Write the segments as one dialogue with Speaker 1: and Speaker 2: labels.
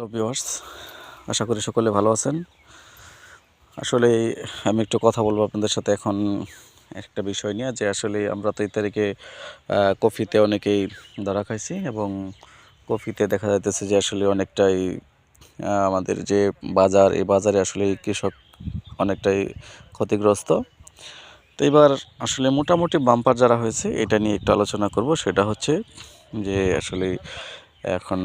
Speaker 1: Hello viewers, আশা করি সকলে ভালো আছেন। আসলে আমি একটু কথা বলব আপনাদের সাথে এখন একটা বিষয় নিয়ে, যে আসলে আমরা তো এই তারিখে কফিতে অনেকেই ধরা খাইছি এবং কফিতে দেখা যাইতেছে যে আসলে অনেকটাই আমাদের যে বাজার, এই বাজারে আসলে কৃষক অনেকটাই ক্ষতিগ্রস্ত। তো এবার আসলে মোটামুটি বাম্পার যারা হয়েছে, এটা নিয়ে একটু আলোচনা করব। সেটা হচ্ছে যে আসলে এখন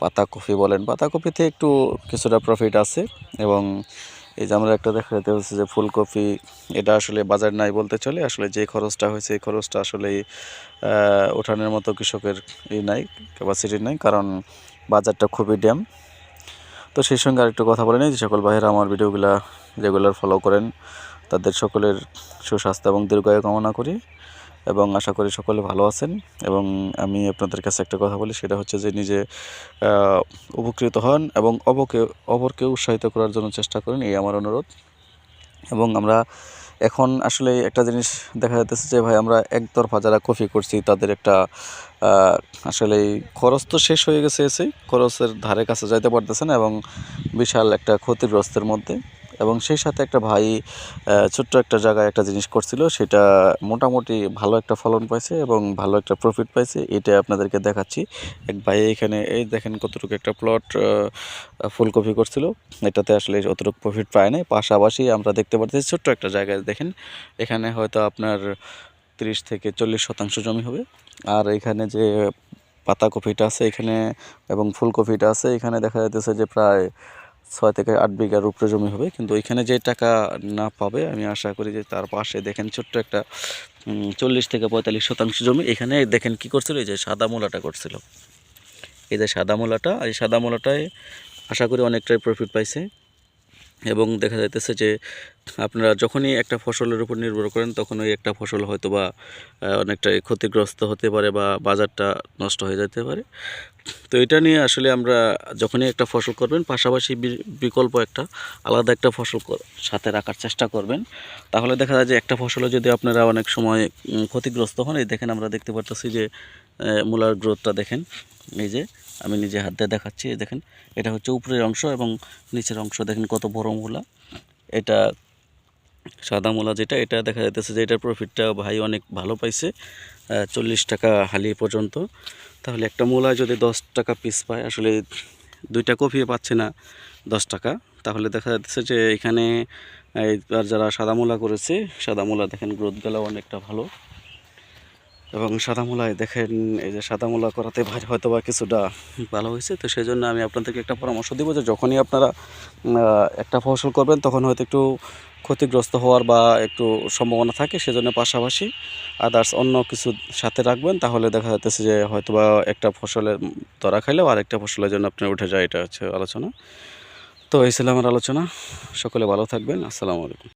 Speaker 1: পাতাকপি বলেন। পাতাকপিতে একটু কিছুটা প্রফিট আছে এবং এই যে আমরা একটা দেখা যেতে হচ্ছে যে ফুলকপি, এটা আসলে বাজার নাই বলতে চলে। আসলে যে খরচটা হয়েছে, এই খরচটা আসলে ওঠানোর মতো কৃষকের ই নাই ক্যাপাসিটি নাই, কারণ বাজারটা খুবই ড্যাম। তো সেই সঙ্গে আরেকটু কথা বলে নিই যে সকল ভাইয়েরা আমার ভিডিওগুলা রেগুলার ফলো করেন। তাদের সকলের সুস্বাস্থ্য এবং দীর্ঘায়ু কামনা করি। এবং আশা করি সকলে ভালো আছেন। এবং আমি আপনাদের কাছে একটা কথা বলি, সেটা হচ্ছে যে নিজে উপকৃত হন এবং অবকে, অপরকে উৎসাহিত করার জন্য চেষ্টা করেন, এই আমার অনুরোধ। এবং আমরা এখন আসলে একটা জিনিস দেখা যাচ্ছে যে, ভাই, আমরা একতরফা যারা কফি করছি, তাদের একটা আসলে খরচ তো শেষ হয়ে গেছে এসেই, খরচের ধারে কাছে যাইতে পারতেছে না এবং বিশাল একটা ক্ষতিগ্রস্তের মধ্যে। এবং সেই সাথে একটা ভাই ছোট্ট একটা জায়গায় একটা জিনিস করছিল, সেটা মোটামুটি ভালো একটা ফলন পাইছে এবং ভালো একটা প্রফিট পাইছে। এটা আপনাদেরকে দেখাচ্ছি। এক ভাই এখানে, এই দেখেন কতটুকু একটা প্লট ফুলকপি করছিল। এটাতে আসলে অতটুকু প্রফিট পায় নাই। পাশাপাশি আমরা দেখতে পাচ্ছি ছোট্ট একটা জায়গায়, দেখেন। এখানে হয়তো আপনার তিরিশ থেকে চল্লিশ শতাংশ জমি হবে। আর এখানে যে পাতাকপিটা আছে এখানে এবং ফুলকপিটা আছে, এখানে দেখা যাচ্ছে যে প্রায় ছয় থেকে আট বিঘার উপরে জমি হবে, কিন্তু এখানে যে টাকা না পাবে, আমি আশা করি যে তার পাশে দেখেন ছোট্ট একটা চল্লিশ থেকে পঁয়তাল্লিশ শতাংশ জমি। এখানে দেখেন কি করছিল? এই যে সাদা মূলাটা করছিল। এই যে সাদা মূলাটা, এই সাদা মূলাটায় আশা করি অনেকটাই প্রফিট পাইছে। এবং দেখা যাইতেছে যে আপনারা যখনই একটা ফসলের উপর নির্ভর করেন তখন ওই একটা ফসল হয়তো বা অনেকটাই ক্ষতিগ্রস্ত হতে পারে বা বাজারটা নষ্ট হয়ে যেতে পারে। তো এটা নিয়ে আসলে আমরা যখনই একটা ফসল করবেন, পাশাপাশি বিকল্প একটা, আলাদা একটা ফসল সাথে রাখার চেষ্টা করবেন। তাহলে দেখা যায় যে একটা ফসলে যদি আপনারা অনেক সময় ক্ষতিগ্রস্ত হন, এই দেখেন আমরা দেখতে পারতেছি যে মূলার গ্রোথটা দেখেন, এই যে আমি নিজে হাত দিয়ে দেখাচ্ছি দেখেন, এটা হচ্ছে উপরের অংশ এবং নিচের অংশ, দেখেন কত বড় মূলা। এটা সাদা মূলা যেটা, এটা দেখা যাইতেছে যে এটার প্রফিটটা ভাই অনেক ভালো পাইছে চল্লিশ টাকা হালি পর্যন্ত। তাহলে একটা মূলা যদি দশ টাকা পিস পায়, আসলে দুইটা কফি পাচ্ছে না দশ টাকা। তাহলে দেখা যাচ্ছে যে এখানে এইবার যারা সাদা মূলা করেছে, সাদা মূলা দেখেন গ্রোথ গেলাও অনেকটা ভালো। এবং সাদা মূলায় দেখেন, এই যে সাদা মূলা করাতে হয়তো বা কিছুটা ভালো হয়েছে, তো সেই জন্য আমি আপনাদেরকে একটা পরামর্শ দিব যে যখনই আপনারা একটা ফসল করবেন তখন হয়তো একটু ক্ষতিগ্রস্ত হওয়ার বা একটু সম্ভাবনা থাকে, সেজন্য পাশাপাশি আদার্স অন্য কিছু সাথে রাখবেন, তাহলে দেখা যাচ্ছে যে হয়তো বা একটা ফসলের ধরা খাইলেও আরেকটা ফসলের জন্য আপনার উঠে যায়, এটা হচ্ছে আলোচনা। তো এই ছিল আমার আলোচনা, সকলে ভালো থাকবেন, আসসালামু আলাইকুম।